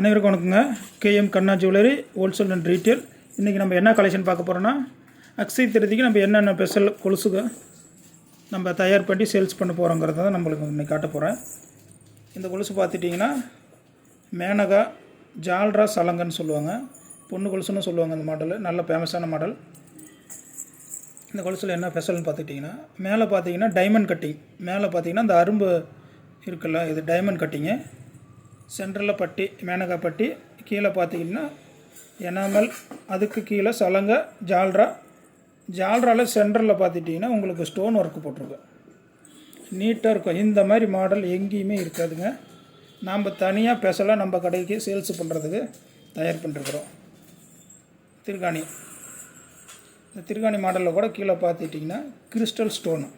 அனைவருக்கும் வணக்கங்க. KM Kanna jewellery wholesale and retail இன்றைக்கி நம்ம என்ன கலெக்ஷன் பார்க்க போகிறோன்னா அக்ஷய திருதிக்கு நம்ம என்னென்ன ஸ்பெஷல் கொலுசுக நம்ம தயார் பண்ணி சேல்ஸ் பண்ண போகிறோங்கிறத தான் நம்மளுக்கு இன்னைக்கு காட்ட போகிறேன் இந்த கொலுசு பார்த்துட்டிங்கன்னா மேனகா ஜால்ரா சலங்கன்னு சொல்லுவாங்க. பொண்ணு கொலுசுன்னு சொல்லுவாங்க இந்த மாடல் நல்ல ஃபேமஸான மாடல் இந்த கொலுசில் என்ன ஸ்பெஷல்னு பார்த்துட்டிங்கன்னா மேலே பார்த்தீங்கன்னா டைமண்ட் கட்டிங் மேலே பார்த்தீங்கன்னா இந்த அரும்பு இருக்குல்ல இது டைமண்ட் கட்டிங்கு சென்ட்ரலில் பட்டி மேனகா பட்டி கீழே பார்த்தீங்கன்னா எனாமல் அதுக்கு கீழே சலங்கை ஜால்ரா. ஜால்ராவில் சென்டரில் பார்த்துட்டிங்கன்னா உங்களுக்கு ஸ்டோன் ஒர்க் போட்டிருக்கு நீட்டாக இருக்கும். இந்த மாதிரி மாடல் எங்கேயுமே இருக்காதுங்க. நாம் தனியாக ஸ்பெஷலாக நம்ம கடைக்கு சேல்ஸ் பண்ணுறதுக்கு தயார் பண்ணிருக்கிறோம். திருகாணி. இந்த திருகாணி மாடலில் கூட கீழே பார்த்துட்டிங்கன்னா கிறிஸ்டல் ஸ்டோனு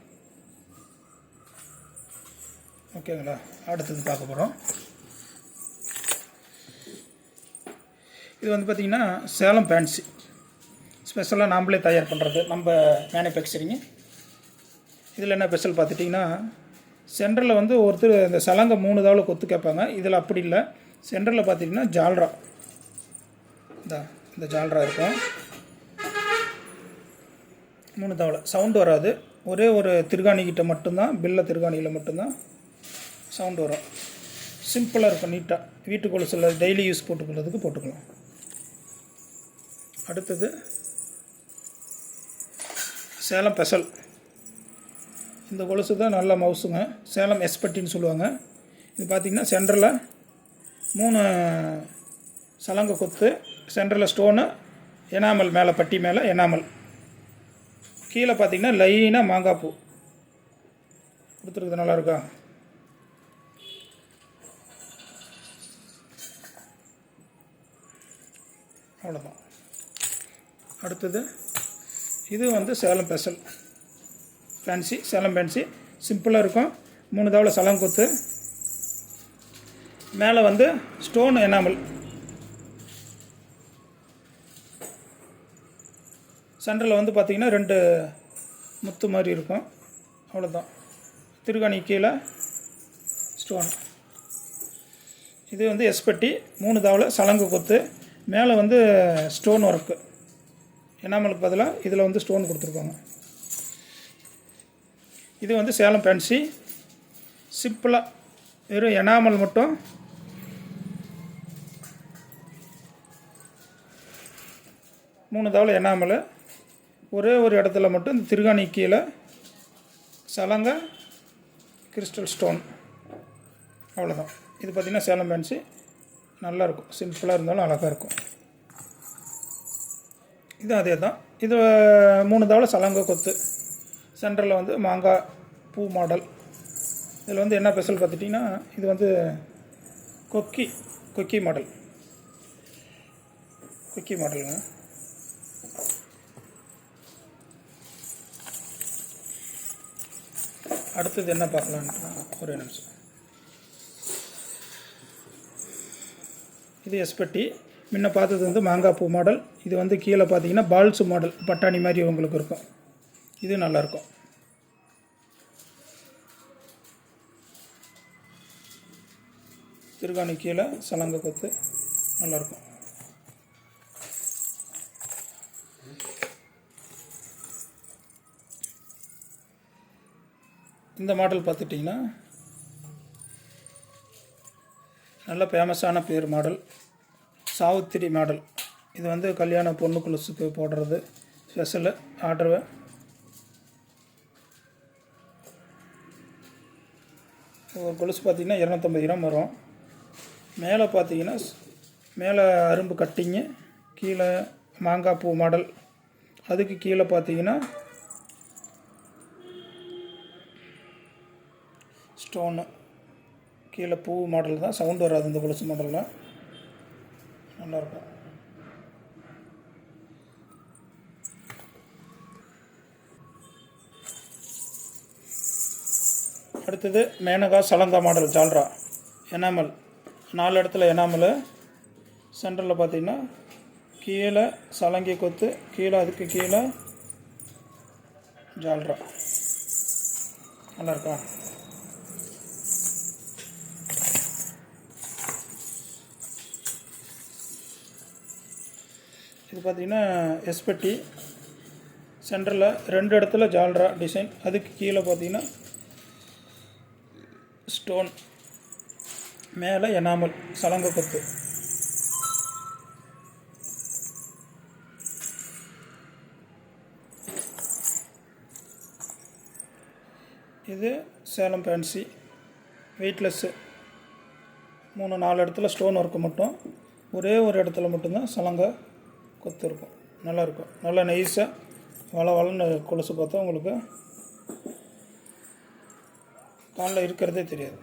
ஓகேங்களா அடுத்தது பார்க்க போகிறோம் இது வந்து பார்த்திங்கன்னா சேலம் ஃபேன்சி ஸ்பெஷலாக நாம்ளே தயார் பண்ணுறது நம்ம மேனுஃபேக்சரிங்கு இதில் என்ன ஸ்பெஷல் பார்த்துட்டிங்கன்னா சென்டரில் வந்து ஒருத்தர் இந்த சலங்கை மூணு தாவில் கொத்து கேட்பாங்க. இதில் அப்படி இல்லை. சென்டரில் பார்த்திங்கன்னா ஜால்ரா. இந்த இந்த ஜால்ரா இருக்கும். மூணு தாவில் சவுண்டு வராது. ஒரே ஒரு திருகாணிக்கிட்ட மட்டும்தான் பில்ல திருகாணியில் மட்டும்தான் சவுண்டு வரும். சிம்பிளாக இருக்கும் நீட்டாக வீட்டுக்குள்ள சில டெய்லி யூஸ் போட்டுக்கிறதுக்கு போட்டுக்கலாம். அடுத்தது சேலம் பெசல். இந்த கொலுசு தான் நல்ல மவுசுங்க. சேலம் எஸ்பட்டின்னு சொல்லுவாங்க. இது பார்த்திங்கன்னா சென்டரில் மூணு சலங்கை கொத்து சென்டரில் ஸ்டோனு எனாமல் மேலே பட்டி மேலே எனாமல். கீழே பார்த்தீங்கன்னா லைனாக மாங்காய் பூ. கொடுத்துருக்குது நல்லா இருக்கா? அவ்வளோதான் அடுத்தது இது வந்து Salem special fancy Salem fancy சிம்பிளாக இருக்கும். மூணு தவளை சலம் கொத்து. மேலே வந்து ஸ்டோன் எனாமல் சென்டரில் வந்து பார்த்திங்கன்னா ரெண்டு முத்து மாதிரி இருக்கும். அவ்வளோதான் திருகாணி கீழே ஸ்டோன் இது வந்து எஸ்பட்டி மூணு தவளை சலங்கு கொத்து. மேலே வந்து ஸ்டோன் ஒர்க்கு எனாமலுக்கு பதிலாக இதில் வந்து ஸ்டோன் கொடுத்துருக்காங்க. இது வந்து சேலம் ஃபேன்சி சிம்பிளாக வெறும் எனாமல் மட்டும். மூணு தவளை எனாமல் ஒரே ஒரு இடத்துல மட்டும் இந்த திருகாணி கீழே சலங்க கிறிஸ்டல் ஸ்டோன் அவ்வளோதான் இது பார்த்திங்கன்னா சேலம் ஃபேன்சி நல்லாயிருக்கும் சிம்பிளாக இருந்தாலும் அழகாக இருக்கும். இது அதே தான் இது மூணு தவளை சலங்க கொத்து. சென்டரில் வந்து மாங்காய் பூ மாடல். இதில் வந்து என்ன ஸ்பெஷல் பார்த்துட்டிங்கன்னா இது வந்து கொக்கி கொக்கி மாடல். கொக்கி மாடலுங்க அடுத்தது என்ன பார்க்கலான்ட்டு ஒரே நிமிஷம். இது எஸ்பட்டி முன்ன பார்த்தது வந்து மாங்காய் பூ மாடல். இது வந்து கீழே பார்த்தீங்கன்னா பால்ஸ் மாடல். பட்டாணி மாதிரி உங்களுக்கு இருக்கும். இது நல்லாயிருக்கும். திருகாணி கீழே சலங்க கொத்து நல்லாயிருக்கும். இந்த மாடல் பார்த்துட்டிங்கன்னா நல்ல ஃபேமஸான பேர் மாடல். சாவித்திரி மாடல். இது வந்து கல்யாண பொண்ணு கொலுசுக்கு போடுறது. ஸ்பெஷலு ஆர்டரு ஒரு கொலுசு பார்த்திங்கன்னா இரநூத்தம்பது கிராம் வரும். மேலே பார்த்தீங்கன்னா மேலே அரும்பு கட்டிங்கு கீழே மாங்காய் பூ மாடல். அதுக்கு கீழே பார்த்தீங்கன்னா ஸ்டோனு. கீழே பூ மாடல் தான் சவுண்டு வராது இந்த கொலுசு மாடலில். நல்லாயிருக்கும் அடுத்தது மேனகா சலங்கா மாடல் ஜால்ரா எனாமல் நாலு இடத்துல எனாமல் சென்டரில் பார்த்தீங்கன்னா கீழே சலங்கை கொத்து கீழே அதுக்கு கீழே ஜால்ரா. நல்லாயிருக்கா இது பார்த்தீங்கன்னா எஸ்பெட்டி சென்டரில் ரெண்டு இடத்துல ஜால்ரா டிசைன் அதுக்கு கீழே பார்த்தீங்கன்னா ஸ்டோன் மேலே எனாமல் சலங்க கொத்து. இது சேலம் ஃபேன்சி வெயிட்லெஸ்ஸு மூணு நாலு இடத்துல ஸ்டோன் ஒர்க்கு மட்டும். ஒரே ஒரு இடத்துல மட்டும்தான் சலங்கை கொத்து இருக்கும் நல்லாயிருக்கும். நல்லா நைஸாக வள வளன்னு கொலுசு பார்த்தா உங்களுக்கு காலில் இருக்கிறதே தெரியாது.